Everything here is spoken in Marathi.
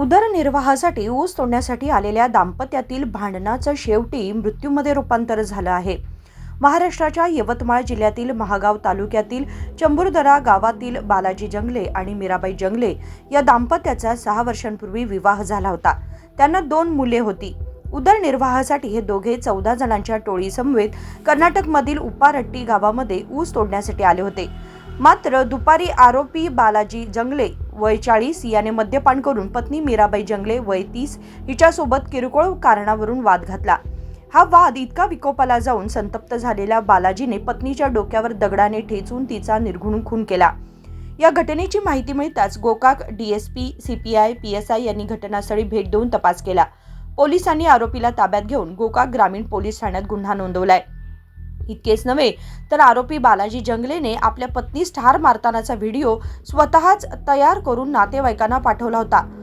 उदरनिर्वाहासाठी ऊस तोडण्यासाठी आलेल्या दाम्पत्यातील भांडणाचं शेवटी मृत्यूमध्ये रूपांतर झालं आहे. महाराष्ट्राच्या यवतमाळ जिल्ह्यातील महागाव तालुक्यातील चंबुरदरा गावातील बालाजी जंगले आणि मीराबाई जंगले या दाम्पत्याचा सहा वर्षांपूर्वी विवाह झाला होता. त्यांना दोन मुले होती. उदरनिर्वाहासाठी हे दोघे चौदा जणांच्या टोळीसमवेत कर्नाटकमधील उपारट्टी गावामध्ये ऊस तोडण्यासाठी आले होते. मात्र दुपारी आरोपी बालाजी जंगले वय चाळीस याने मद्यपान करून पत्नी मीराबाई जंगले वय तीस हिच्यासोबत किरकोळ कारणावरून वाद घातला. हा वाद इतका विकोपाला जाऊन संतप्त झालेल्या बालाजीने पत्नीच्या डोक्यावर दगडाने ठेचून तिचा निर्घुण खून केला. या घटनेची माहिती मिळताच गोकाक डीएसपी सीपीआय पीएसआय यांनी घटनास्थळी भेट देऊन तपास केला. पोलिसांनी आरोपीला ताब्यात घेऊन गोकाक ग्रामीण पोलीस ठाण्यात गुन्हा नोंदवलाय. इतकेच नव्हे तर आरोपी बालाजी जंगलेने आपल्या पत्नीस ठार मारतानाचा व्हिडिओ स्वतःच तयार करून नातेवाईकांना पाठवला होता.